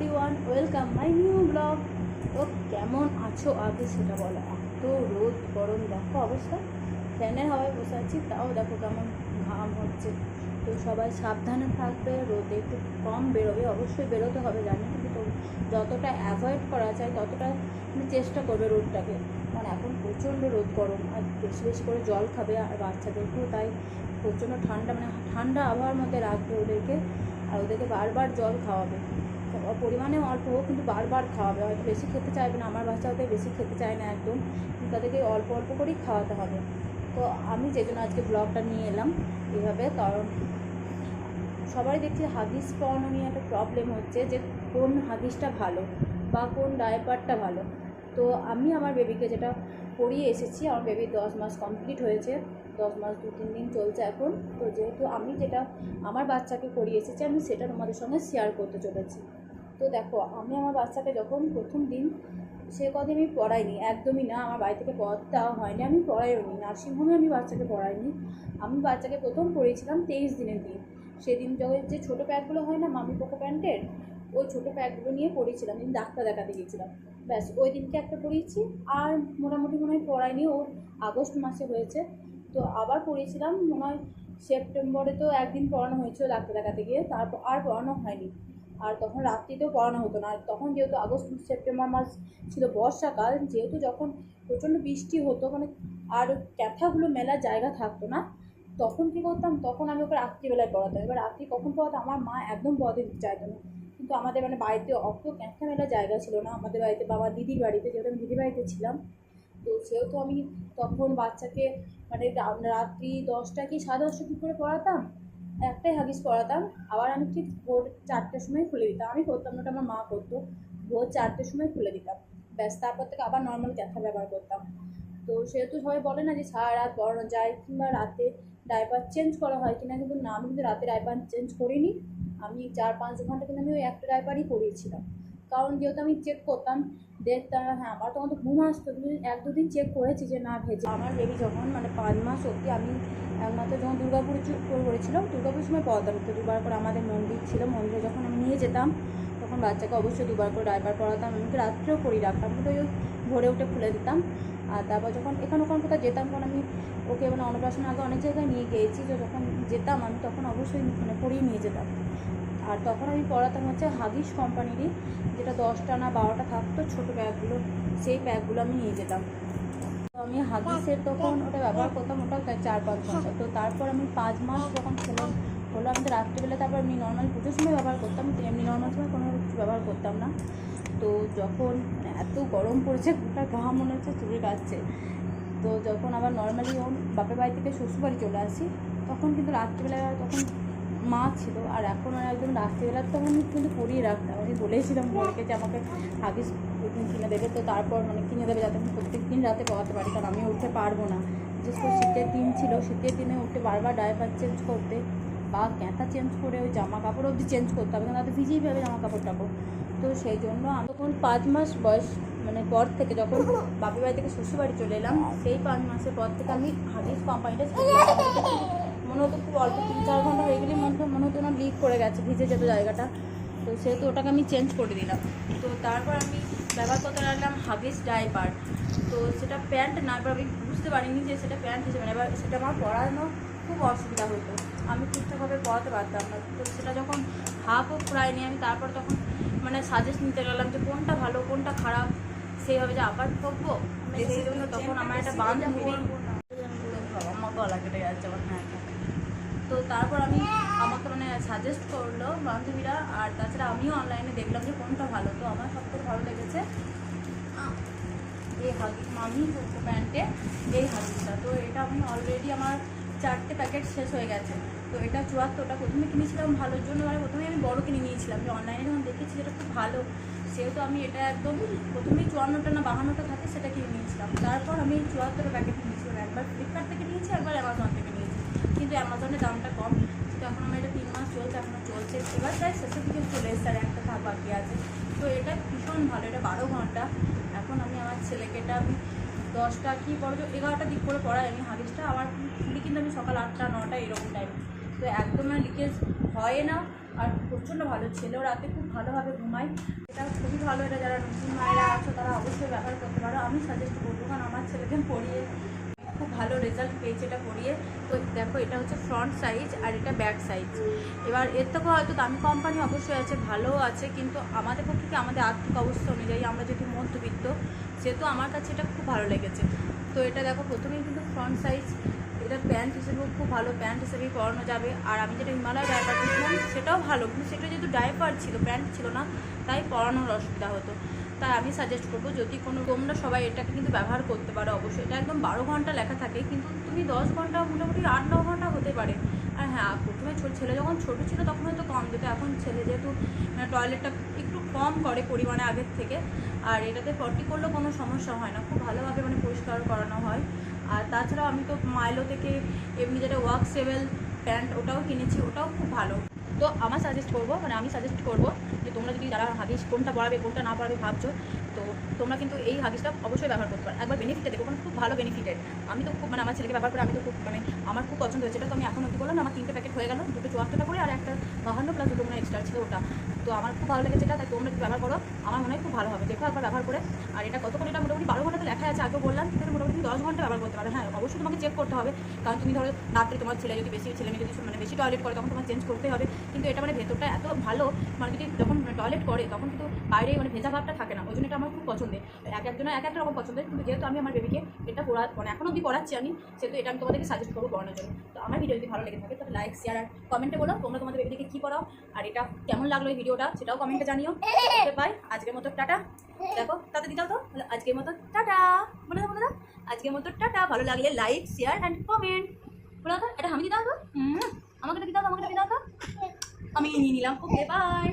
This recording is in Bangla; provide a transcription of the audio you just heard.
Everyone welcome my new blog তো কেমন আছো আগে সেটা বলো? এত রোদ, গরম, দেখো অবস্থা। ফ্যানের হাওয়ায় বসে আছি, তাও দেখো কেমন ঘাম হচ্ছে। তো সবাই সাবধানে থাকবে, রোদে একটু কম বেরোবে, অবশ্যই বেরোতে হবে, জানি কিন্তু যতটা অ্যাভয়েড করা যায়, ততটা চেষ্টা করবে রোদটাকে। কারণ এখন প্রচণ্ড রোদ, গরম, আর বেশি বেশি করে জল খাবে আর বাচ্চাদেরকেও, তাই প্রচণ্ড ঠান্ডা মানে ঠান্ডা আবহাওয়ার মধ্যে রাখবে ওদেরকে, আর ওদেরকে বারবার জল খাওয়াবে। পরিমাণে অল্প কিন্তু বারবার খাওয়াবে। হয়তো বেশি খেতে চাইবে না, আমার বাচ্চা ওদের বেশি খেতে চায় না একদম। তাদেরকে অল্প অল্প করেই খাওয়াতে হবে। তো আমি যে জন্য আজকে ব্লগটা নিয়ে এলাম এইভাবে, কারণ সবারই দেখছি হাগিস পাওয়ানো নিয়ে একটা প্রবলেম হচ্ছে যে কোন হাগিসটা ভালো বা কোন ডায়পারটা ভালো। তো আমি আমার বেবিকে যেটা পরিয়ে এসেছি, আমার বেবি দশ মাস কমপ্লিট হয়েছে, দশ মাস দু, তিন দিন চলছে এখন। তো যেহেতু আমি যেটা আমার বাচ্চাকে করিয়ে এসেছি, আমি সেটা তোমাদের সঙ্গে শেয়ার করতে চলেছি। তো দেখো, আমি আমার বাচ্চাকে যখন প্রথম দিন, সে কদিন আমি পড়াইনি, একদমই না, আমার বাড়ি থেকে পড় দেওয়া হয়নি, আমি পড়াইও নি নার্সিংহোমে আমি বাচ্চাকে পড়াইনি। আমি বাচ্চাকে প্রথম পড়িয়েছিলাম তেইশ দিনের দিন। সেদিন যখন যে ছোটো প্যাকগুলো হয় না, মামি পোকো প্যান্টের, ওই ছোটো প্যাকগুলো নিয়ে পড়িয়েছিলাম, আমি ডাক্তার দেখাতে গিয়েছিলাম। ব্যাস, ওই দিনকে একটা পড়িয়েছি, আর মোটামুটি মনে হয় পড়াইনি, ও আগস্ট মাসে হয়েছে। তো আবার পড়িয়েছিলাম, মনে হয় সেপ্টেম্বরে তো একদিন পড়ানো হয়েছিল ডাক্তার দেখাতে গিয়ে, তারপর আর পড়ানো হয়নি। আর তখন রাত্রিতেও পড়ানো হতো না। আর তখন যেহেতু আগস্ট সেপ্টেম্বর মাস ছিল বর্ষাকাল, যেহেতু যখন প্রচণ্ড বৃষ্টি হতো মানে আর ক্যাথাগুলো মেলার জায়গা থাকতো না, তখন কী করতাম? তখন আমি ওকে রাত্রিবেলায় পড়াতাম। এবার রাত্রি কখন পড়াতাম আমার মা একদম পড়াতে দিতে চাইতো না। কিন্তু আমাদের মানে বাড়িতে অত ক্যাথা মেলা জায়গা ছিল না। আমাদের বাড়িতে বাবা দিদির বাড়িতে, যেহেতু আমি দিদির বাড়িতে ছিলাম, তো সেহেতু আমি তখন বাচ্চাকে মানে রাত্রি দশটা কি সাড়ে দশটা কী করে পড়াতাম? একটাই হাগিস পড়াতাম, আবার আমি ঠিক ভোর চারটের সময় খুলে দিতাম। আমি করতাম ওটা আমার মা করতো, ভোর চারটের সময় খুলে দিতাম। ব্যাস, তারপর থেকে আবার নর্মাল ক্যাথা ব্যবহার করতাম। তো সেহেতু সবাই বলে না যে সারা রাত পড়ানো যায়। কিংবা রাতে ডাইপার চেঞ্জ করা হয় কিনা, কিন্তু না, আমি কিন্তু রাতে ডাইপার চেঞ্জ করিনি। আমি চার পাঁচ ঘণ্টা কিন্তু আমি ওই একটা ডাইপারই পরিয়েছিলাম। কারণ যেহেতু আমি চেক করতাম দেখতাম হ্যাঁ আমার তখন তো ঘুম আসতো, কিন্তু এক দুদিন চেক করেছি যে না, ভেজে আমার বেবি যখন মানে পাঁচ মাস অবধি, আমি একমাত্র যখন দুর্গাপুর করেছিলাম দুর্গাপুর সময় পড়াতাম তো দুবার করে আমাদের মন্দির ছিল, মন্দিরে যখন আমি নিয়ে যেতাম, তখন বাচ্চাকে অবশ্যই দুবার করে ডাইপার পড়াতাম, এমনকি রাত্রেও পরি রাখতাম, কিন্তু ওই ভোরে উঠে খুলে দিতাম। আর তারপর যখন এখানে ওখান কোথাও যেতাম, তখন আমি ওকে মানে অন্নপ্রাশন আগে অনেক জায়গায় নিয়ে গিয়েছি, তো যখন যেতাম, আমি তখন অবশ্যই মানে পরিয়ে নিয়ে যেতাম। আর তখন আমি পড়াতাম হচ্ছে হাগিস কোম্পানিরই, যেটা দশটা না বারোটা থাকতো, ছোটো ব্যাগগুলো, সেই ব্যাগগুলো আমি নিয়ে যেতাম। তো আমি হাগিসের তখন ওটা ব্যবহার করতাম ওটা চার পাঁচ ঘণ্টা তো তারপর আমি পাঁচ মাস যখন ছেলে হলো আমি তো রাত্রিবেলা, তারপর এমনি নর্মাল পুজোর সময় ব্যবহার করতাম এমনি নর্মাল সময় কোনো কিছু ব্যবহার করতাম না। তো যখন এত গরম পড়েছে, গোটা গা মনে হচ্ছে চুলে কাটছে তো যখন আবার নর্মালি বাপের বাড়ি থেকে শ্বশুরবাড়ি চলে আসি, তখন কিন্তু রাত্রিবেলা তখন মা ছিল, আর এখন আর একদম রাত্রিবেলা তখন আমি কিন্তু পরিয়ে রাখতাম আমি বলেছিলাম বলকে যে আমাকে ওইদিন কিনে দেবে, তো তারপর মানে কিনে দেবে যাতে আমি প্রত্যেক দিন রাতে পড়াতে পারি, কারণ আমি উঠতে পারব না। বিশেষ করে শীতের দিন ছিল, শীতের দিনে উঠতে বারবার ডাইপার চেঞ্জ করতে বা ক্যাঁথা চেঞ্জ করে ওই জামা কাপড় অবধি চেঞ্জ করতে হবে তাতে ভিজেই যাবে জামা কাপড় টাপড় তো সেই জন্য আমি তখন পাঁচ মাস বয়স মানে পর থেকে যখন বাপের বাড়ি থেকে শ্বশুরবাড়ি চলে এলাম, সেই পাঁচ মাসের পর থেকে আমি হাগিস কোম্পানিটা মনে হতো খুব অল্প তিন চার ঘণ্টা হয়ে গেলে মনে মনে হতো না লিক করে গেছে ভিজে যেত জায়গাটা। তো সেহেতু ওটাকে আমি চেঞ্জ করে দিলাম। তো তারপর আমি ব্যবহার করতে লাগলাম হাগিস ডাইপার তো সেটা প্যান্ট না এবার আমি বুঝতে পারিনি যে সেটা প্যান্ট হিসেবে না এবার সেটা আমার পরানো খুব অসুবিধা হতো। আমি ঠিকঠাকভাবে পড়াতে পারতাম না। তো সেটা যখন হাফও পড়াইনি আমি তারপর তখন মানে সাজেস্ট নিতে গেলাম যে কোনটা ভালো কোনটা খারাপ সেইভাবে যে আবার ঠকবো সেই জন্য তখন আমার একটা বান্ধবী গলা কেটে যাচ্ছে আমার হ্যাঁ হ্যাঁ। তো তারপর আমি আমাকে মানে সাজেস্ট করল বান্ধবীরা, আর তাছাড়া আমিও অনলাইনে দেখলাম যে কোনটা ভালো। তো আমার সবথেকে ভালো লেগেছে এই হাগি মামি প্যান্টে এই হাগিসটা তো এটা আমি অলরেডি আমার চারটে প্যাকেট শেষ হয়ে গেছে। তো এটা চুয়াত্তরটা প্রথমে কিনেছিলাম ভালোর জন্য মানে প্রথমে আমি বড় কিনে নিয়েছিলাম। যে অনলাইনে যখন দেখেছি যেটা খুব ভালো সেহেতু আমি এটা একদম প্রথমেই চুয়ান্নটা না বাহান্নটা থাকে সেটা কিনে নিয়েছিলাম। তারপর আমি চুয়াত্তরটা প্যাকেট নিয়েছিলাম একবার ফ্লিপকার্ট থেকে নিয়েছি, একবার অ্যামাজন থেকে নিয়েছি। কিন্তু অ্যামাজনের দামটা কম। তো এখন আমার এটা তিন মাস চলছে এখনও চলছে। এবার প্রায় শেষের দিকে চলে এসছে আর একটা থাক বাকি আছে। তো এটা ভীষণ ভালো, এটা বারো ঘণ্টা। এখন আমি আমার ছেলেকে এটা আমি দশটা কি বড় এগারোটা দিক করে পড়াই আমি হাগিসটা আবার খুলি কিন্তু আমি সকাল আটটা, নটা এরকম টাইম তো একদম লিকেজ হয় না। আর প্রচণ্ড ভালো ছেলেও রাতে খুব ভালোভাবে ঘুমায়। এটা খুবই ভালো, এটা যারা নতুন মায়েরা আছো তারা অবশ্যই ব্যবহার করতে পারো। আমি সাজেস্ট করব, কারণ আমার ছেলেকে পড়িয়ে খুব ভালো রেজাল্ট পেয়েছে এটা পরিয়ে তো দেখো, এটা হচ্ছে ফ্রন্ট সাইজ আর এটা ব্যাক সাইজ এবার এর থেকেও হয়তো দামি কোম্পানি অবশ্যই আছে ভালো আছে, কিন্তু আমাদের পক্ষে কি আমাদের আর্থিক অবস্থা অনুযায়ী আমরা যেহেতু মধ্যবিত্ত, সেহেতু আমার কাছে এটা খুব ভালো লেগেছে। তো এটা দেখো, প্রথমেই কিন্তু ফ্রন্ট সাইজ এটা প্যান্ট হিসেবেও খুব ভালো প্যান্ট হিসেবেই পরানো যাবে। আর আমি যেটা হিমালয় ডাইপার দিয়েছিলাম সেটাও ভালো, কিন্তু সেটা যেহেতু ডাইপার ছিল প্যান্ট ছিল না, তাই পরানোর অসুবিধা হতো। তাই আমি সাজেস্ট করব, যদি কোনো, তোমরা সবাই এটাকে কিন্তু ব্যবহার করতে পারো অবশ্যই। এটা একদম বারো ঘণ্টা লেখা থাকে, কিন্তু তুমি দশ ঘণ্টা, মোটামুটি আট, ন ঘণ্টা হতে পারে। আর হ্যাঁ প্রথমে ছো- ছেলে যখন ছোটো ছিল তখন হয়তো কম যেত এখন ছেলে যেহেতু টয়লেটটা একটু কম করে পরিমাণে আগের থেকে, আর এটাতে পটি করলেও কোনো সমস্যা হয় না। খুব ভালোভাবে মানে পরিষ্কার করানো হয়। আর তাছাড়াও আমি তো মাইলো থেকে এমনি যেটা ওয়ার্ক সেভেল প্যান্ট ওটাও কিনেছি, ওটাও খুব ভালো। তো আমার সাজেস্ট করব মানে আমি সাজেস্ট করব যে তোমরা যদি যারা হাগিস কোনটা পড়াবে, কোনটা না পড়াবে ভাবছ, তো তোমরা কিন্তু এই হাগিসটা অবশ্যই ব্যবহার করতে পারো। একবার বেনিফিটটা দেখো কারণ খুব ভালো বেনিফিটের আমি তো খুব মানে আমার ছেলেকে ব্যবহার করে আমি তো খুব মানে আমার খুব পছন্দ হয়েছে। এটা তো আমি এখন অব্দি বললাম আমার তিনটে প্যাকেট হয়ে গেল, দুটো চুয়াত্তরটা করে আর একটা বাহান্ন প্লাস দুটো মানে এক্সট্রা ছিল ওটা। তো আমার খুব ভালো লেগেছে এটা, তাই তোমরা একটু ব্যবহার করো। আমার মনে হয় খুব ভালো হবে। দেখো একবার ব্যবহার করে। আর এটা কতক্ষণ, এটা মোটামুটি বারো ঘণ্টা তো লেখা আছে আগে বললাম। কিন্তু মোটামুটি দশ ঘণ্টা ব্যবহার করতে পারো। হ্যাঁ অবশ্যই তোমাকে চেক করতে হবে। কারণ তুমি ধরো রাত্রে তোমার ছেলে যদি বেশি, ছেলে মেয়ে যদি মানে বেশি টয়লেট করে, তখন তোমার চেঞ্জ করতে হবে। কিন্তু এটা মানে ভেতরটা এত ভালো মানে যদি যখন টয়লেট করে, তখন কিন্তু বাইরে মানে ভেজা ভাবটা থাকে না। ওই জন্য এটা আমার খুব পছন্দের। এক একজনের এক একটা রকম পছন্দের। কিন্তু যেহেতু আমি আমার বেবিকে এটা পড়া মানে এখন অব্দি পড়াচ্ছি আমি, সেহেতু এটা আমি তোমাদেরকে সাজেস্ট করব পড়ানোর জন্য। তো আমার ভিডিও যদি ভালো লেগে থাকে, তাহলে লাইক শেয়ার আর কমেন্টে বলো। তোমরা তোমাদের বেবিকে কী পড়াও? আর এটা কেমন লাগল এই ভিডিওটা সেটাও কমেন্টে জানিও। বাই আজকের মতো টাটা। দেখো তাতে দিতাম তো আজকের মতো টাটা। বলে দাও বলে দাও আজকের মতো টাটা। ভালো লাগলে লাইক শেয়ার অ্যান্ড কমেন্ট বলে দাও এটা আমি দিতে তো হুম। আমাকে তো আমাকে দিতাম তো আমি নিয়ে নিলাম। Okay bye